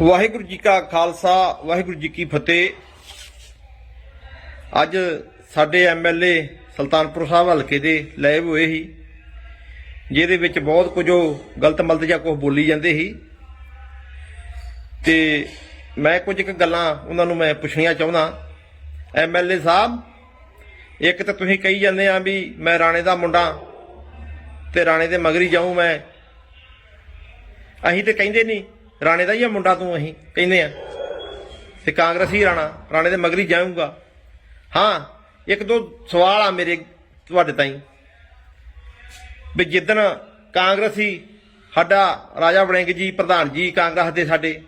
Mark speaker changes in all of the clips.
Speaker 1: ਵਾਹਿਗੁਰੂ ਜੀ ਕਾ ਖਾਲਸਾ, ਵਾਹਿਗੁਰੂ ਜੀ ਕੀ ਫਤਿਹ। ਅੱਜ ਸਾਡੇ ਐਮਐਲਏ ਸੁਲਤਾਨਪੁਰ ਸਾਹਿਬ ਹਲਕੇ ਦੇ ਲਾਈਵ ਹੋਏ ਸੀ, ਜਿਹਦੇ ਵਿੱਚ ਬਹੁਤ ਕੁਝ ਉਹ ਗਲਤ ਮਲਤ ਜਾਂ ਕੁਝ ਬੋਲੀ ਜਾਂਦੇ ਸੀ। ਤੇ ਮੈਂ ਕੁਝ ਇੱਕ ਗੱਲਾਂ ਉਹਨਾਂ ਨੂੰ ਮੈਂ ਪੁੱਛਣੀਆਂ ਚਾਹੁੰਦਾ। ਐਮਐਲਏ ਸਾਹਿਬ, ਇੱਕ ਤਾਂ ਤੁਸੀਂ ਕਹੀ ਜਾਂਦੇ ਆ ਵੀ ਮੈਂ ਰਾਣੇ ਦਾ ਮੁੰਡਾ ਤੇ ਰਾਣੇ ਦੇ ਮਗਰੀ ਜਾਊਂ ਮੈਂ। ਅਸੀਂ ਤੇ ਕਹਿੰਦੇ ਨਹੀਂ। ਰਾਣੇ ਦਾ ਹੀ ਆ ਮੁੰਡਾ ਤੂੰ ਅਸੀਂ, ਕਹਿੰਦੇ ਆ। ਤੇ ਕਾਂਗਰਸੀ ਰਾਣਾ, ਰਾਣੇ ਦੇ ਮਗਰੀ ਜਾਊਂਗਾ। ਹਾਂ, ਇੱਕ ਦੋ ਸਵਾਲ ਆ ਮੇਰੇ ਤੁਹਾਡੇ ਤਾਈਂ। ਵੀ ਜਿੱਦਣ ਕਾਂਗਰਸੀ ਸਾਡਾ ਰਾਜਾ ਵੜਿੰਗ ਜੀ, ਪ੍ਰਧਾਨ ਜੀ ਕਾਂਗਰਸ ਦੇ ਸਾਡੇ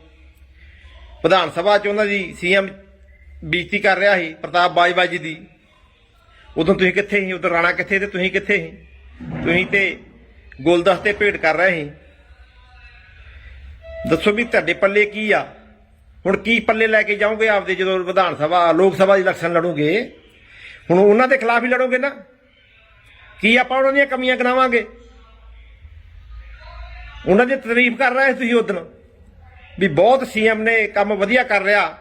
Speaker 1: ਵਿਧਾਨ ਸਭਾ ਚ ਉਹਨਾਂ ਦੀ ਸੀਐਮ ਬੇਇੱਜ਼ਤੀ ਕਰ ਰਿਹਾ ਸੀ, ਪ੍ਰਤਾਪ ਬਾਜਵਾ ਜੀ ਦੀ। ਉਦੋਂ ਤੁਸੀਂ ਕਿੱਥੇ ਸੀ? ਉਦੋਂ ਰਾਣਾ ਕਿੱਥੇ ਤੇ ਤੁਸੀਂ ਕਿੱਥੇ ਸੀ? ਤੁਸੀਂ ਤੇ ਗੁਲਦਸਤੇ ਭੇਟ ਕਰ ਰਹੇ ਸੀ। ਦੱਸੋ ਵੀ ਤੁਹਾਡੇ ਪੱਲੇ ਕੀ ਆ? ਹੁਣ ਕੀ ਪੱਲੇ ਲੈ ਕੇ ਜਾਓਗੇ ਆਪਦੇ ਜਦੋਂ ਵਿਧਾਨ ਸਭਾ, ਲੋਕ ਸਭਾ ਦੀ ਇਲੈਕਸ਼ਨ ਲੜੋਗੇ? ਹੁਣ ਉਹਨਾਂ ਦੇ ਖਿਲਾਫ ਹੀ ਲੜੋਗੇ ਨਾ। ਕੀ ਆਪਾਂ ਉਹਨਾਂ ਦੀਆਂ ਕਮੀਆਂ ਗਨਾਵਾਂਗੇ ਉਹਨਾਂ ਦੀ ਤਾਰੀਫ ਕਰ ਰਹੇ ਸੀ ਤੁਸੀਂ ਉਦੋਂ ਵੀ ਬਹੁਤ ਸੀਐਮ ਨੇ ਕੰਮ ਵਧੀਆ ਕਰ ਰਿਹਾ।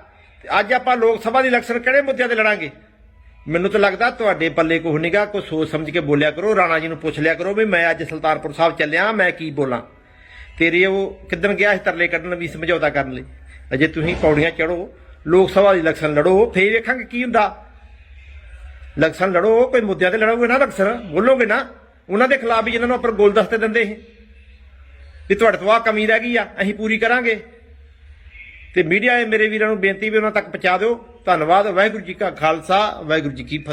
Speaker 1: ਅੱਜ ਆਪਾਂ ਲੋਕ ਸਭਾ ਦੀ ਇਲੈਕਸ਼ਨ ਕਿਹੜੇ ਮੁੱਦਿਆਂ ਤੇ ਲੜਾਂਗੇ? ਮੈਨੂੰ ਤਾਂ ਲੱਗਦਾ ਤੁਹਾਡੇ ਪੱਲੇ ਕੁਛ ਨਹੀਂਗਾ ਕੋਈ ਸੋਚ ਸਮਝ ਕੇ ਬੋਲਿਆ ਕਰੋ, ਰਾਣਾ ਜੀ ਨੂੰ ਪੁੱਛ ਲਿਆ ਕਰੋ ਵੀ ਮੈਂ ਅੱਜ ਸੁਲਤਾਨਪੁਰ ਸਾਹਿਬ ਚੱਲਿਆ, ਮੈਂ ਕੀ ਬੋਲਾਂ? ਤੇਰੇ ਉਹ ਕਿੱਦਣ ਗਿਆ ਸੀ ਤਰਲੇ ਕੱਢਣ ਵੀ ਸਮਝੌਤਾ ਕਰਨ ਲਈ? ਅਜੇ ਤੁਸੀਂ ਪੌੜੀਆਂ ਚੜੋ ਲੋਕ ਸਭਾ ਦੀ ਇਲੈਕਸ਼ਨ ਲੜੋ, ਫੇਰ ਵੇਖਾਂਗੇ ਕੀ ਹੁੰਦਾ। ਇਲੈਕਸ਼ਨ ਲੜੋ, ਕੋਈ ਮੁੱਦਿਆਂ ਤੇ ਲੜੋਗੇ ਨਾ ਇਲੈਕਸ਼ਨ? ਬੋਲੋਗੇ ਨਾ? ਉਹਨਾਂ ਦੇ ਖਿਲਾਫ ਵੀ ਜਿਨ੍ਹਾਂ ਨੂੰ ਆਪਾਂ ਗੋਲਦਸਤੇ ਦਿੰਦੇ ਸੀ। ਵੀ ਤੁਹਾਡੇ ਤੋਂ ਆਹ ਕਮੀ ਰਹਿ ਗਈ ਆ, ਅਸੀਂ ਪੂਰੀ ਕਰਾਂਗੇ। ਤੇ ਮੀਡੀਆ ਮੇਰੇ ਵੀਰਾਂ ਨੂੰ ਬੇਨਤੀ ਵੀ ਉਹਨਾਂ ਤੱਕ ਪਹੁੰਚਾ ਦਿਓ। ਧੰਨਵਾਦ, ਵਾਹਿਗੁਰੂ ਜੀ ਕਾ ਖਾਲਸਾ, ਵਾਹਿਗੁਰੂ ਜੀ ਕੀ ਫਤਿਹ।